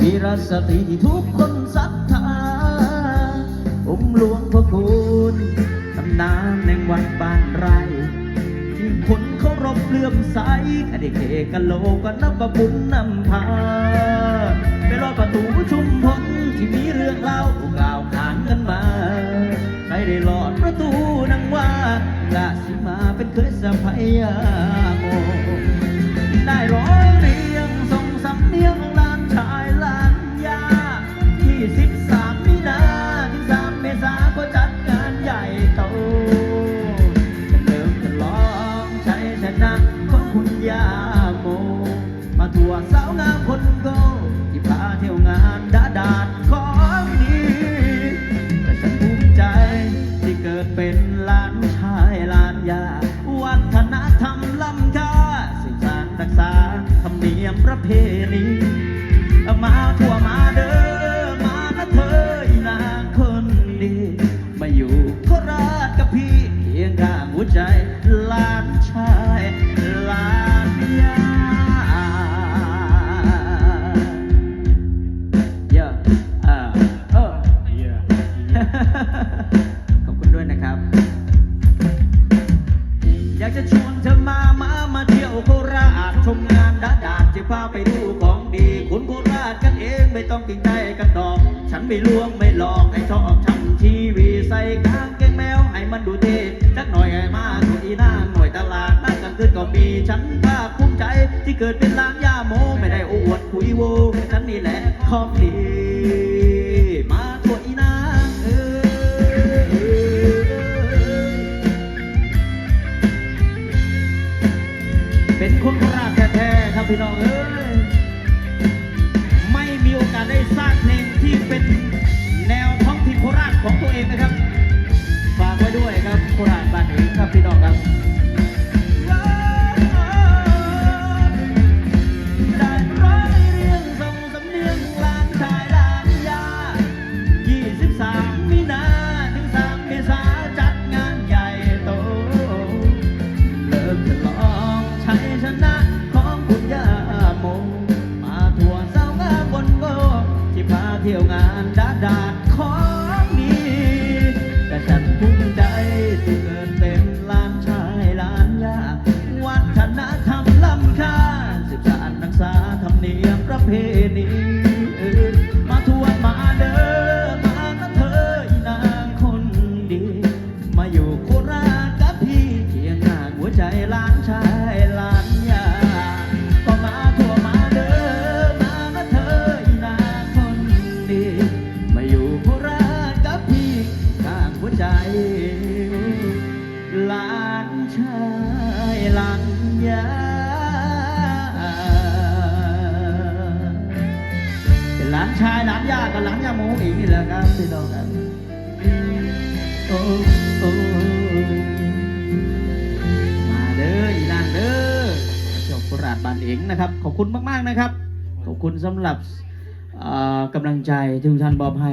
วีรสตรีที่ทุกคนศรัทธาองค์หลวงพ่อคุณตำนานแห่งวัดบ้านไร่ ที่คนเคารพเลื่อมใสอดีเกกันโลก็นับว่าบุญนำพาไปรอดประตูชุมพลที่มีเรื่องเล่ากล่าวขานกันมาใครได้หลอดประตูนังว่าลาสิมาเป็นเคยสะพายาโม ประเพณีมาทั่วมาเด้อมานะเธอนางคนดีมาอยู่โคราชกับพี่เคียงข้างหัวใจหลานชายหลานยาเยอะอ่าเออขอบคุณด้วยนะครับ อยากจะชวนเธอมา มา มาเที่ยวโคราชชมงาน พาไปดูของดีคุณโคราชกันเองไม่ต้องเกรงใจกันดอก ฉันไม่ลวงไม่หลอกให้ชอบทำทีวีใส่กางเกงแมวให้มันดูเท่สักหน่อยให้มาตัวอีนางหน่วยตลาดนัดกันขึ้นก็มีฉันภาคภูมิใจที่เกิดเป็นล้านยาโมไม่ได้อ้วดคุยโวฉันนี่แหละของดีมาตัวอีนางเอ้ยเป็นคนโคราชแท้ๆครับพี่น้องเอ้ เป็นแนวท้องถิ่นโคราชของตัวเองนะครับ ฝากไว้ด้วยครับโคราชบ้านเองครับพี่น้องครับ ยวงานดาดาดของนี้แต่ฉันภูมิใจที่เกิดเป็นหลานชายหลานยาวัฒนธรรมล้ำค่าสืบสานรักษาธรรมเนียมประเพณีมาทั่วมาเด้อมานะเธอนางคนดี มาอยู่โคราชกับพี่เคียงข้าหัวใจหลานชายหลานานชายหลานย่ากับหลานย่าโมอีกนี่แหละครับพี่น้องครับโอ้โอ้มาเด้ออีนางเด้อจบโคราชบานเองนะครับ ขอบคุณมาก ๆ นะครับ ขอบคุณสำหรับกำลังใจที่ทุกท่านมอบให้